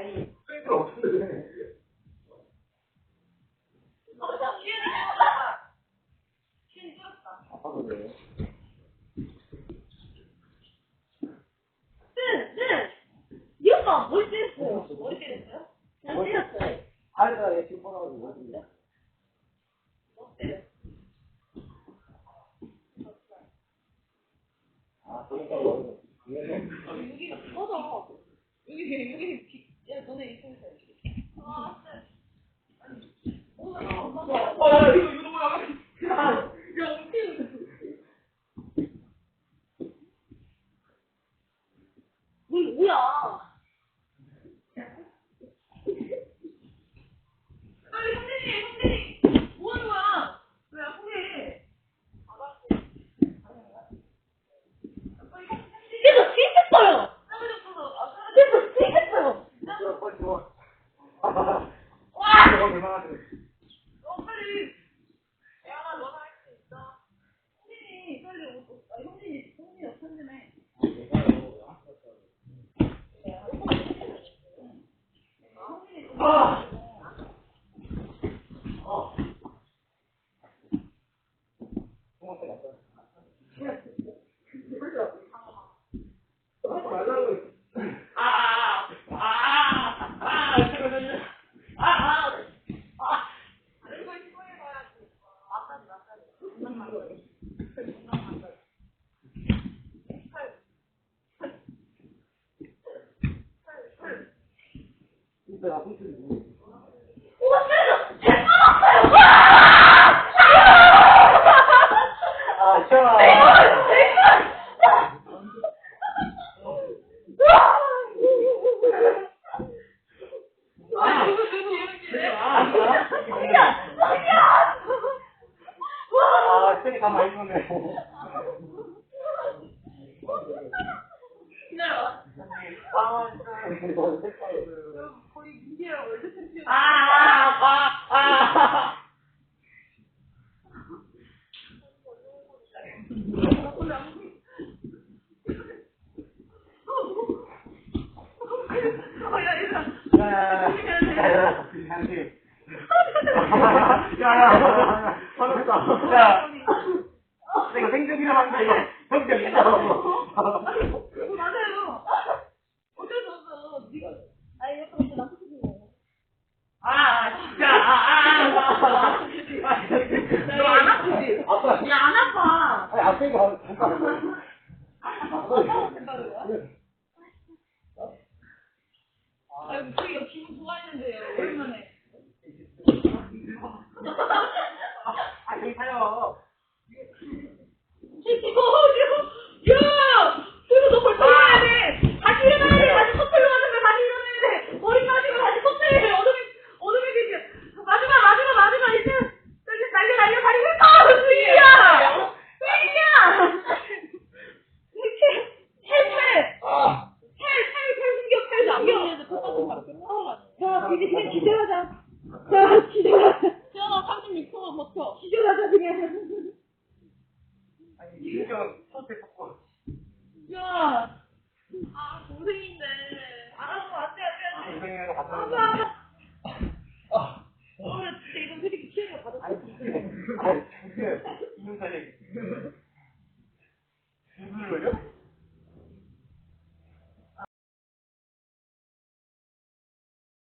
아니, 스윙을 어떻게 해? 아빠도 그래. 이 오빠 뭘 때렸어요? 뭘 때렸어요? 그냥 때렸어요. 하루가 얘 지금 뻔하고 뭐지? 아, 그러니까 이거. 여기. 여기 여기 비. 야 너네 이쪽에서 이렇게. 아, 네. 어, 야, 이거 이거 뭐야? 야, 야, 어떻게? 뭐 뭐야? 빨리 선생님, 선생님, 뭐 하는 거야? 왜 아프게? 계속 삐졌어요. 계속 삐졌어요. 야, 빨리 줘. 와! 돼? 어 빨리. 야, 너나 할 수 있어. 선생님, 빨리 오- 아, 형진이, 형진이 없었네. 아! 어. 고맙다, 갔다. 하지 말라고 했지. 아, 아, 아, 아, 잠깐만요. 아, 아, 아. 이거 이거 해봐야지. 마사지, 마사지. 건강 마사지. 건강 마사지. 제 까먹어요. 와! 아, 시원하. 아, 쌤이 가만히 있었네. 기다려. 아. 색깔. 거의 이게요 월드 챔피언. 아, 아, 아, 아. 어, 야, 얘들아. 야, 야, 야. 미안해. 야, 야. 화났다. 야. 내가 생존이라 하는데 이거 성격이다. 어, 맞아요. 어쩔 수 없어. 네가. 아, 이거 좀 나쁜 소리야. 아, 진짜. 아, 아, 아. 너안 아프지? 아빠. 야, 안 앞에가? 아, 목소리가 기분 좋아했는데요. 오랜만에. 아, 괜찮아요. 이거, 이거, 야! 이거 너 벌써 일어나야 돼! 다시 일어나야 돼! 다시 커플로 가는데 다시 일어나야 돼! 머리 빠지고 다시 커플해! 어둠이, 어둠이 되지! 마지막, 마지막, 마지막! 이제, 이제 날려, 날려, 다리 왜 까! 스윙이야! 스윙이야! 이렇게, 해, 해! 아. 해, 해, 해, 숨겨, 해, 숨겨! 야, 이제 그냥 기절하자. 야, 기절하자. 시원아 36초만 버텨. 기절하자, 그냥. 아니, 이경 첫째 섞고. 야! 아, 고생인데. 알았어, 안 돼, 안 돼, 안 돼. 선생님이랑 같이 아, 하는 아, 거. 아. 어, 나 진짜 이거 되게 기회가 받았어. 아